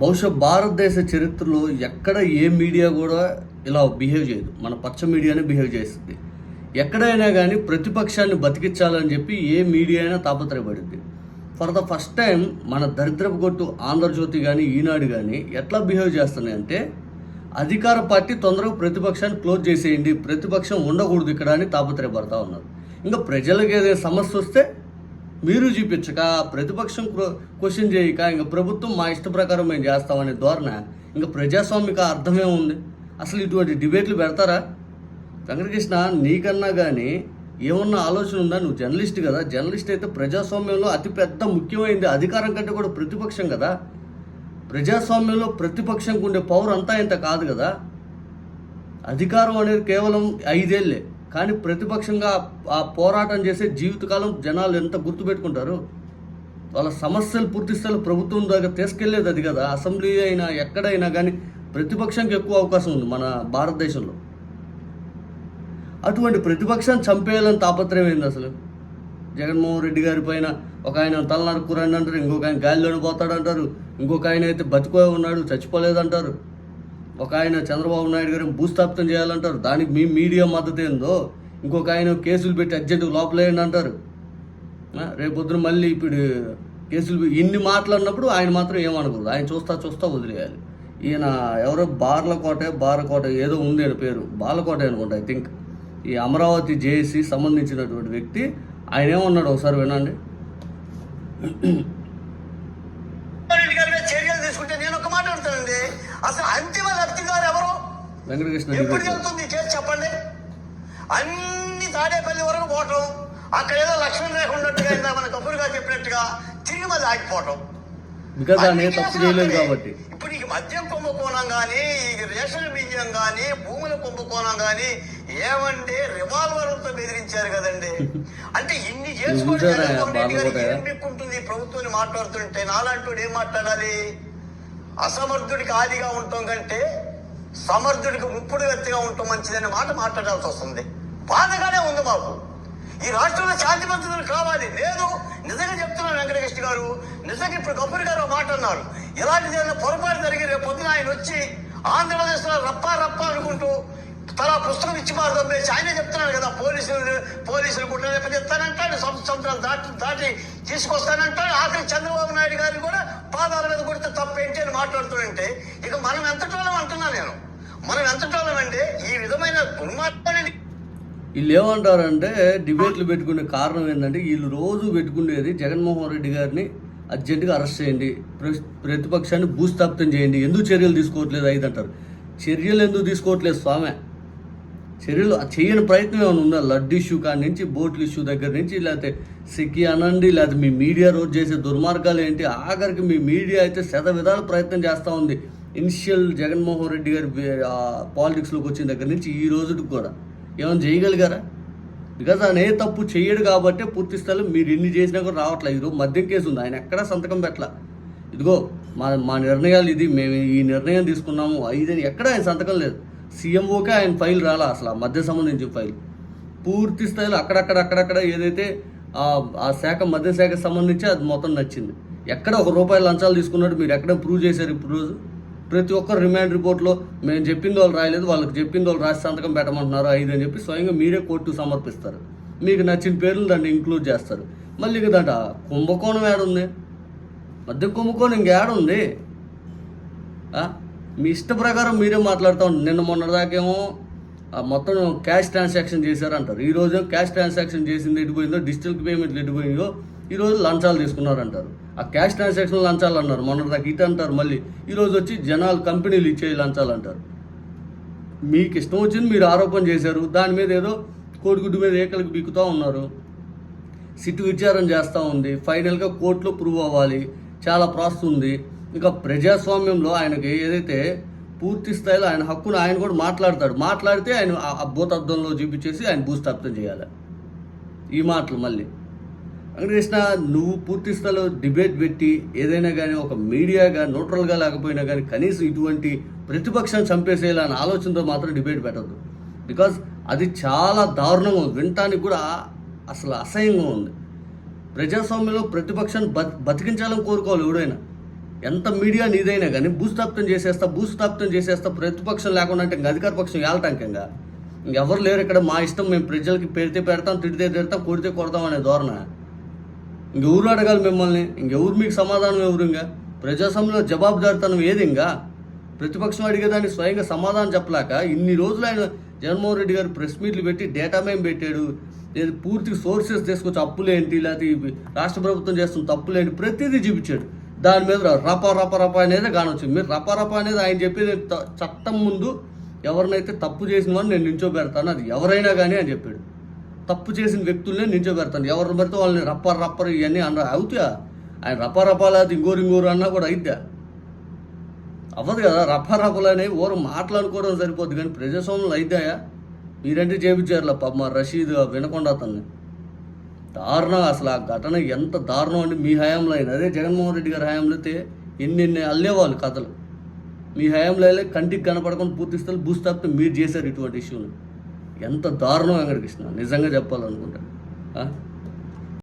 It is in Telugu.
బహుశా భారతదేశ చరిత్రలో ఎక్కడ ఏ మీడియా కూడా ఇలా బిహేవ్ చేయదు. మన పచ్చ మీడియానే బిహేవ్ చేస్తుంది. ఎక్కడైనా కానీ ప్రతిపక్షాన్ని బతికించాలని చెప్పి ఏ మీడియా అయినా తాపత్రయపడింది. ఫర్ ద ఫస్ట్ టైం మన దరిద్రపు కొట్టు ఆంధ్రజ్యోతి కానీ ఈనాడు కానీ ఎట్లా బిహేవ్ చేస్తున్నాయి అంటే అధికార పార్టీ తొందరగా ప్రతిపక్షాన్ని క్లోజ్ చేసేయండి ప్రతిపక్షం ఉండకూడదు ఇక్కడ అని తాపత్రయపడతా ఉన్నారు. ఇంకా ప్రజలకు ఏదైనా సమస్య వస్తే మీరు చూపించక ప్రతిపక్షం క్వశ్చన్ చేయక ఇంకా ప్రభుత్వం మా ఇష్ట ప్రకారం మేము చేస్తామనే ధోరణ ఇంకా ప్రజాస్వామిక అర్థమే ఉంది. అసలు ఇటువంటి డిబేట్లు పెడతారా? వెంకటకృష్ణ నీకన్నా కానీ ఏమన్నా ఆలోచన ఉందా? నువ్వు జర్నలిస్ట్ కదా. జర్నలిస్ట్ అయితే ప్రజాస్వామ్యంలో అతిపెద్ద ముఖ్యమైనది అధికారం కంటే కూడా ప్రతిపక్షం కదా. ప్రజాస్వామ్యంలో ప్రతిపక్షంకు ఉండే పవర్ అంతా ఇంత కాదు కదా. అధికారం అనేది కేవలం ఐదేళ్ళే కానీ ప్రతిపక్షంగా ఆ పోరాటం చేసే జీవితకాలం జనాలు ఎంత గుర్తుపెట్టుకుంటారు? వాళ్ళ సమస్యలు పూర్తి ప్రభుత్వం దగ్గర తీసుకెళ్ళేది అది కదా. అసెంబ్లీ అయినా ఎక్కడైనా కానీ ప్రతిపక్షంకి ఎక్కువ అవకాశం ఉంది మన భారతదేశంలో. అటువంటి ప్రతిపక్షాన్ని చంపేయాలని తాపత్రయం ఏంది అసలు? జగన్మోహన్ రెడ్డి గారి పైన ఒక ఆయన తలనరుకురండి అంటారు ఇంకొక ఆయన గాలిలోని పోతాడంటారు ఇంకొక ఆయన అయితే బతికోే ఉన్నాడు చచ్చిపోలేదంటారు. ఒక ఆయన చంద్రబాబు నాయుడు గారిని భూస్థాపితం చేయాలంటారు. దానికి మీ మీడియా మద్దతు ఏందో? ఇంకొక ఆయన కేసులు పెట్టి అర్జెంటుగా లోపలేయండి అంటారు. రేపొద్దున మళ్ళీ ఇప్పుడు కేసులు ఇన్ని మాట్లాడినప్పుడు ఆయన మాత్రం ఏమనకూడదు. ఆయన చూస్తా చూస్తా వదిలేయాలి. ఈయన ఎవరో బార్లకోట బార్లకోట ఏదో ఉంది ఆయన పేరు. బాలకోట అనుకుంటా ఐ థింక్. ఈ అమరావతి జేఏసీ సంబంధించినటువంటి వ్యక్తి ఆయన ఏమన్నాడు ఒకసారి వినండి రెడ్డి గారి మీద చర్యలు తీసుకుంటే నేను ఒక మాట అడుగుతానండి అసలు అంతిమ లబ్ధిదారు ఎవరు? వెంకటకృష్ణ ఎప్పుడు వెళ్తుంది? కేసు చెప్పండి. అన్ని తాడేపల్లి వరకు పోవటం అక్కడ ఏదో లక్ష్మణ్ రేఖ ఉన్నట్టుగా ఇందా మన కబురుగా చెప్పినట్టుగా తిరిగి మళ్ళీ ఆగిపోవటం. కాబట్టి. ఇప్పుడు ఈ మద్యం కుంభకోణం కానీ ఈ రేషన్ బియ్యం కానీ భూముల కుంభకోణం కానీ ఏమండి రివాల్వర్లతో బెదిరించారు కదండి. అంటే ఇన్ని చేసుకుంటే. ఏం దిక్కుంటుంది ప్రభుత్వాన్ని మాట్లాడుతుంటే నాలాంటి ఏం మాట్లాడాలి? అసమర్థుడికి ఆదిగా ఉండటం కంటే సమర్థుడికి ముప్పుడు వ్యక్తిగా ఉండటం మంచిదనే మాట మాట్లాడాల్సి వస్తుంది. బాధగానే ఉంది మాకు. ఈ రాష్ట్రంలో శాంతి భద్రతలు కావాలి. లేదు నిజంగా చెప్తున్నాను వెంకటకృష్ణ గారు నిజంగా ఇప్పుడు గబ్బర్ గారు ఒక మాట అన్నారు. ఇలాంటిది ఏదైనా పొరపాటు జరిగి రేపు పొద్దున ఆయన వచ్చి ఆంధ్రప్రదేశ్లో రప్పా రప్పా అనుకుంటూ తలా పుస్తకం ఇచ్చి మారు తప్పేసి ఆయనే చెప్తున్నాడు కదా పోలీసులు పోలీసులు కూడా రేపు చెప్తానంటాడు సంవత్సరాలు దాటి దాటి తీసుకొస్తానంటాడు. ఆఖరి చంద్రబాబు నాయుడు గారిని కూడా పాదాల మీద కొడితే తప్పేంటి అని మాట్లాడుతుంటే ఇక మనం ఎంతటోళం అంటున్నా నేను? మనం ఎంతటోళం అంటే ఈ విధమైన దుర్మార్గాన్ని వీళ్ళు ఏమంటారంటే డిబేట్లు పెట్టుకునే కారణం ఏంటంటే వీళ్ళు రోజు పెట్టుకునేది జగన్మోహన్ రెడ్డి గారిని అర్జెంటుగా అరెస్ట్ చేయండి ప్రతిపక్షాన్ని భూస్థాపితం చేయండి ఎందుకు చర్యలు తీసుకోవట్లేదు ఐదంటారు. చర్యలు ఎందుకు తీసుకోవట్లేదు స్వామి? చర్యలు చేయని ప్రయత్నం ఏమైనా ఉందా? లడ్డు ఇష్యూ కాడి నుంచి బోట్ల ఇష్యూ దగ్గర నుంచి లేకపోతే సిక్కి అనండి లేకపోతే మీ మీడియా రోజు చేసే దుర్మార్గాలు ఏంటి? ఆఖరికి మీ మీడియా అయితే శత విధాల ప్రయత్నం చేస్తూ ఉంది. ఇనిషియల్ జగన్మోహన్ రెడ్డి గారి పాలిటిక్స్లోకి వచ్చిన దగ్గర నుంచి ఈ రోజుకి కూడా. ఏమైనా చేయగలిగారా? బికాజ్ ఆయన ఏ తప్పు చేయడు కాబట్టి పూర్తి స్థాయిలో మీరు ఎన్ని చేసినా కూడా రావట్లేదు. ఈరోజు మద్యం కేసు ఉంది. ఆయన ఎక్కడా సంతకం పెట్టలా? ఇదిగో మా మా నిర్ణయాలు ఇది. మేము ఈ నిర్ణయం తీసుకున్నాము. ఐదని ఎక్కడ ఆయన సంతకం లేదు. సీఎంఓకే ఆయన ఫైల్ రాలా అసలు ఆ మధ్య సంబంధించిన ఫైల్. పూర్తి స్థాయిలో అక్కడక్కడ అక్కడక్కడ ఏదైతే ఆ శాఖ మధ్య శాఖకు సంబంధించి అది మొత్తం నచ్చింది. ఎక్కడ ఒక రూపాయి లంచాలు తీసుకున్నట్టు మీరు ఎక్కడ ప్రూవ్ చేశారు ఇప్పుడు? ప్రతి ఒక్కరు రిమాండ్ రిపోర్ట్లో మేము చెప్పింది వాళ్ళు రాయలేదు వాళ్ళకి చెప్పింది వాళ్ళు రాసి సంతకం పెట్టమంటున్నారు ఐదు అని చెప్పి స్వయంగా మీరే కోర్టు సమర్పిస్తారు. మీకు నచ్చిన పేర్లు దాన్ని ఇంక్లూడ్ చేస్తారు. మళ్ళీ ఇక దాంట్లో కుంభకోణం ఏడుంది? మధ్య కుంభకోణం ఇంకేడుంది? ఆ? మీ ఇష్ట ప్రకారం మీరే మాట్లాడుతూ. ఉంటారు నిన్న మొన్నటిదాకేమో ఆ మొత్తం క్యాష్ ట్రాన్సాక్షన్ చేశారంటారు. ఈ రోజు క్యాష్ ట్రాన్సాక్షన్ చేసింది ఎడిపోయిందో డిజిటల్ పేమెంట్లు ఎడిపోయిందో ఈరోజు లంచాలు తీసుకున్నారంటారు. ఆ క్యాష్ ట్రాన్సాక్షన్ లంచాలు అన్నారు. మొన్నటిదాకా ఇటు అంటారు మళ్ళీ. ఈరోజు వచ్చి జనాలు కంపెనీలు ఇచ్చే లంచాలు అంటారు. మీకు ఇష్టం వచ్చింది మీరు ఆరోపణ చేశారు. దాని మీద ఏదో కోడిగుడ్డు మీద ఏకలకు బీకుతూ ఉన్నారు. సిట్ విచారణ చేస్తూ ఉంది. ఫైనల్గా కోర్టులో ప్రూవ్ అవ్వాలి. చాలా ప్రాసెస్ ఉంది. ఇక ప్రజాస్వామ్యంలో ఆయనకి ఏదైతే పూర్తి స్థాయిలో ఆయన హక్కును ఆయన కూడా మాట్లాడతాడు. మాట్లాడితే ఆయన ఆ- ఆ చూపించేసి ఆయన భూస్థాపితం చేయాలి. ఈ మాటలు మళ్ళీ. వెంకటకృష్ణ నువ్వు పూర్తి స్థాయిలో డిబేట్ పెట్టి ఏదైనా కానీ ఒక మీడియాగా న్యూట్రల్గా లేకపోయినా కానీ కనీసం ఇటువంటి ప్రతిపక్షం చంపేసేలా అనే ఆలోచనతో మాత్రం డిబేట్ పెట్టద్దు. బికాజ్ అది చాలా దారుణంగా ఉంది. వినటానికి కూడా అసలు అసహ్యంగా ఉంది. ప్రజాస్వామ్యంలో ప్రతిపక్షాన్ని బతికించాలని కోరుకోవాలి ఎవడైనా. ఎంత మీడియా నీదైనా కానీ భూస్థాపితం చేసేస్తా భూస్థాపితం చేసేస్తా ప్రతిపక్షం లేకుండా అంటే అధికార పక్షం ఏళ్ళటాంకంగా ఎవరు లేరు ఇక్కడ మా ఇష్టం మేము ప్రజలకి పెడితే పెడతాం తిడితే తిడతాం కొడితే కొడతాం అనే ధోరణ. ఇంకెవరు అడగాలి మిమ్మల్ని? ఇంకెవరు మీకు సమాధానం ఎవరు ఇంకా? ప్రజాస్వామ్యంలో జవాబుదారితనం ఏది ఇంకా? ప్రతిపక్షం అడిగేదానికి స్వయంగా సమాధానం చెప్పలేక ఇన్ని రోజులు ఆయన జగన్మోహన్ రెడ్డి గారు ప్రెస్ మీట్లు పెట్టి డేటా మేము పెట్టాడు. లేదు పూర్తి సోర్సెస్ తీసుకొచ్చి అప్పులేంటి? లేకపోతే ఇవి రాష్ట్ర ప్రభుత్వం చేస్తున్న తప్పులేంటి? ప్రతిదీ చూపించాడు. దాని మీద రప రప రప అనేది కానొచ్చు మీరు రప రప అనేది ఆయన చెప్పేది చట్టం ముందు ఎవరినైతే తప్పు చేసిన వాడిని నేను నించోబెడతాను అది ఎవరైనా కానీ అని చెప్పాడు. తప్పు చేసిన వ్యక్తుల్నే నించోబెడతాను. ఎవరిని పడితే వాళ్ళని రప్ప రప్పర్ ఇవన్నీ అన్న అవుతాయా ఆయన రప్ప రపాల ఇంగోరు ఇంగోరు అన్నా కూడా అయిద్దా? అవ్వదు కదా. రప్ప రప్పలు అనేవి ఊరు మాట్లాడుకోవడం సరిపోద్ది. కానీ ప్రజాస్వామ్యంలో అయిద్దాయా? మీరంటే చేపించారులా పాప మా రషీద్ వినకుండా అతన్ని. దారుణం అసలు ఆ ఘటన ఎంత దారుణం అంటే మీ హయాంలో అయినా. అదే జగన్మోహన్ రెడ్డి గారి హయాంలో అయితే ఎన్ని ఎన్ని అల్లేవాళ్ళు కథలు. మీ హయాంలో అయితే కంటికి కనపడకుండా పూర్తిస్తారు భూస్థాపితం మీరు చేశారు ఇటువంటి ఇష్యూని. ఎంత దారుణం వెంకటకృష్ణ. నిజంగా చెప్పాలనుకుంటాను